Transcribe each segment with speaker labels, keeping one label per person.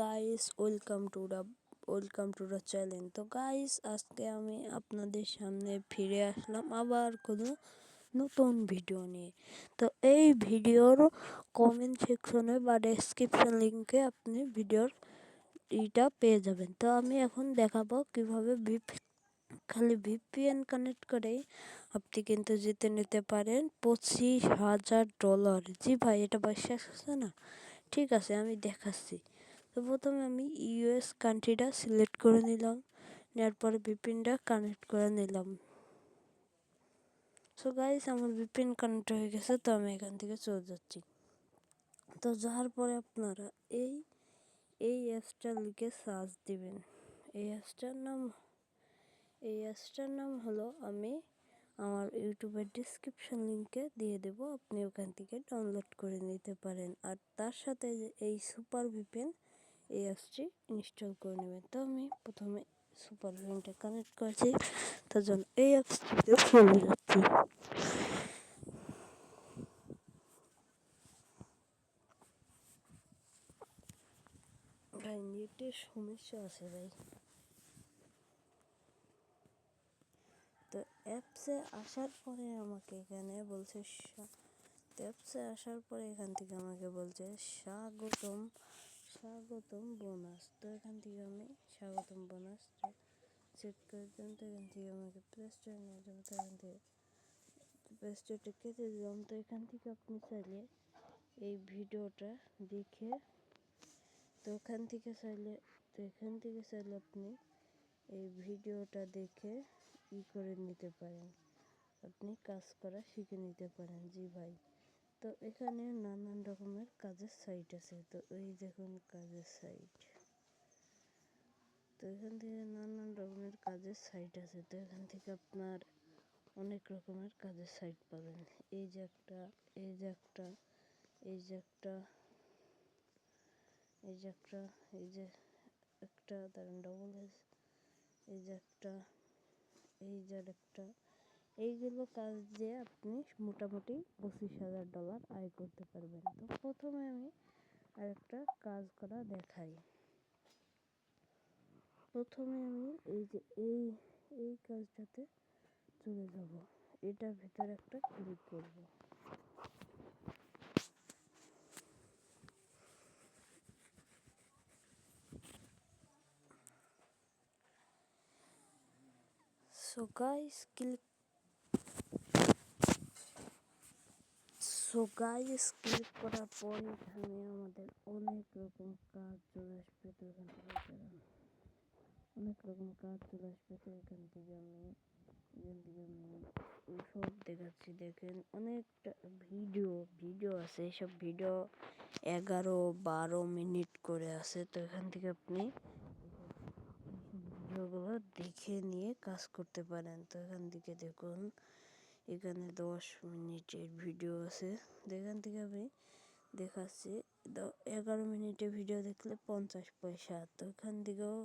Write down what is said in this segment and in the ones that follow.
Speaker 1: Guys welcome to the welcome to the channel তো guys আজকে আমি আপনাদের সামনে ফিরে আসলাম আবার কোনো নতুন ভিডিও নিয়ে। তো এই ভিডিওর কমেন্ট সেকশনে বা ডেসক্রিপশন লিঙ্কে আপনি ভিডিওর ইটা পেয়ে যাবেন। তো আমি এখন দেখাবো কীভাবে ভিপি খালি ভিপিএন কানেক্ট করেই আপনি কিন্তু জিতে নিতে পারেন পঁচিশ হাজার ডলার জি ভাই, এটা বিশ্বাস হচ্ছে না? ঠিক আছে, আমি দেখাচ্ছি। তো প্রথমে আমি ইউএস কান্ট্রিটা সিলেক্ট করে নিলাম। নেওয়ার পরে বিপিনটা কানেক্ট করে নিলাম। সো গাইস আমার বিপিন কানেক্ট হয়ে গেছে, তো আমি এখান থেকে চলে যাচ্ছি। তো যাওয়ার পরে আপনারা এই এই অ্যাপসটা লিখে সার্চ দিবেন। এই অ্যাপসটার নাম, এই অ্যাপসটার নাম হলো, আমি আমার ইউটিউবের ডিসক্রিপশন লিঙ্কে দিয়ে দেব। আপনি ওখান থেকে ডাউনলোড করে নিতে পারেন। আর তার সাথে এই সুপার ভিপেন এই অ্যাপসটি ইনস্টল করে নেবেন। তো আমি প্রথমে সুপার ভিপেনটা কানেক্ট করেছি। তার জন্য এই অ্যাপসটিতে চলে যাচ্ছি নেটের সমস্যা আছে ভাই। তো অ্যাপসে আসার পরে আমাকে এখানে বলছে অ্যাপসে আসার পরে এখান থেকে আমাকে বলছে স্বাগতম। স্বাগতম বোনাস। তো এখান থেকে আমি স্বাগতম বোনাস চেক করে দিলাম, তো এখান থেকে আমাকে প্লে স্টোরে নিয়ে যাব তো এখান থেকে প্লে স্টোরটা কেটে দিলাম। তো এখান থেকে আপনি চাইলে এই ভিডিওটা দেখে তো ওখান থেকে চাইলে, তো এখান থেকে চাইলে আপনি এই ভিডিওটা দেখে ই করে নিতে পারেন। আপনি কাজ করা শিখে নিতে পারেন। জি ভাই। তো এখানে নানান রকমের কাজের সাইট আছে। তো এই দেখুন কাজের সাইট তো এখান থেকে নানান রকমের কাজের সাইট আছে। তো এখান থেকে আপনার অনেক রকমের কাজের সাইট পাবেন। এই যে একটা, এই যে একটা, এই যে একটা, এই যে একটা, এই যে একটা দাঁড়ান ডবল এই যে একটা, এই যে একটা এইগুলো কাজ দিয়ে আপনি মোটামুটি পঁচিশ হাজার ডলার আয় করতে পারবেন। তো প্রথমে আমি আরেকটা কাজ করা দেখাই। প্রথমে আমি এই যে এই এই কাজটাতে চলে যাব। এটার ভিতরে একটা ক্লিক করব। So guys click so guys click করার পর এখানে আমাদের অনেক রকম কাজ চলে আসবে তো এখান থেকে অনেক রকম কাজ চলে আসবে তো এখান থেকে আমি, এখান থেকে আমি সব দেখাচ্ছি। দেখেন, অনেকটা ভিডিও ভিডিও আছে, সব ভিডিও এগারো, বারো মিনিট করে আছে। তো এখান থেকে আপনি ভিডিওগুলো দেখে নিয়ে কাজ করতে পারেন। তো এখান থেকে দেখুন এখানে দশ মিনিটের ভিডিও আছে। এখান থেকে আমি দেখাচ্ছি এগারো মিনিটের ভিডিও দেখলে পঞ্চাশ পয়সা। তো এখান থেকেও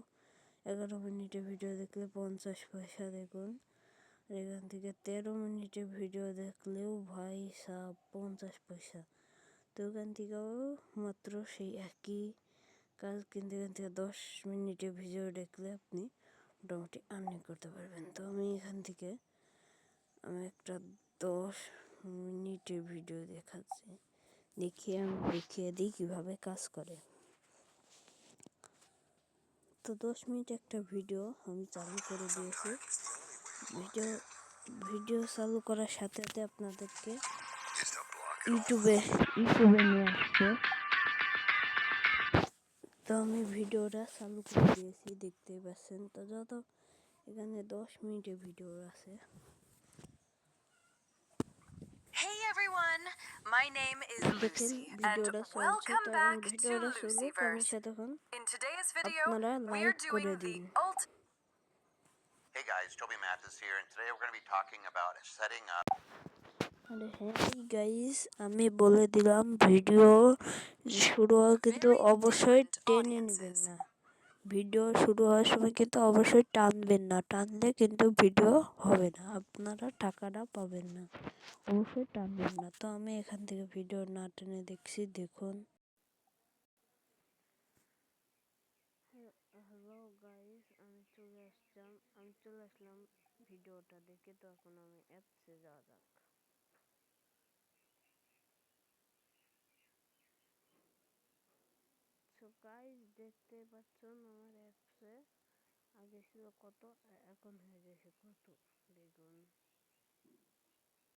Speaker 1: এগারো মিনিটের ভিডিও দেখলে পঞ্চাশ পয়সা দেখুন। আর এখান থেকে তেরো মিনিটের ভিডিও দেখলেও ভাই সাহ পঞ্চাশ পয়সা। তো এখান থেকেও মাত্র সেই একই কাজ, কিন্তু এখান থেকে দশ মিনিটের ভিডিও দেখলে আপনি মোটামুটি আর্নিং করতে পারবেন। তো আমি এখান থেকে আমি একটা দশ মিনিটের ভিডিও দেখাচ্ছি। দেখিয়ে আমি দেখিয়ে দিই কীভাবে কাজ করে। তো দশ মিনিট একটা ভিডিও আমি চালু করে দিয়েছি। ভিডিও ভিডিও চালু করার সাথে সাথে আপনাদেরকে ইউটিউবে ইউটিউবে নিয়ে আসছে। তো আমি ভিডিওটা চালু করে দিয়েছি, দেখতেই পাচ্ছেন। তো যত এখানে দশ মিনিটের ভিডিও আছে
Speaker 2: Hey everyone, my name is Lucy and welcome back to Lucyverse. In today's video, we are doing the ult.
Speaker 3: Hey guys, Toby Mathis here, and today we're going to be talking about setting up.
Speaker 1: আরে হ্যাঁ guys আমি বলে দিলাম video শুরু কিন্তু অবশ্যই টেনে নেবেন না ভিডিও শুরু হওয়ার সময় কিন্তু অবশ্যই টানবেন না। টানলে কিন্তু ভিডিও হবে না। আপনারা টাকাটা পাবেন না। অবশ্যই টানবেন না। তো আমি এখান থেকে ভিডিও না টেনে দেখছি, দেখুন। হ্যালো গাইস আমি চলে আসলাম। আমি চলে আসলাম ভিডিওটা দেখে। তো এখন আমি অ্যাপসে যাওয়া যাক। গাইস দেখতে পাচ্ছেন আমার অ্যাপসে। আগে ছিল কত এখন হয়ে গেছে কত? দেখুন।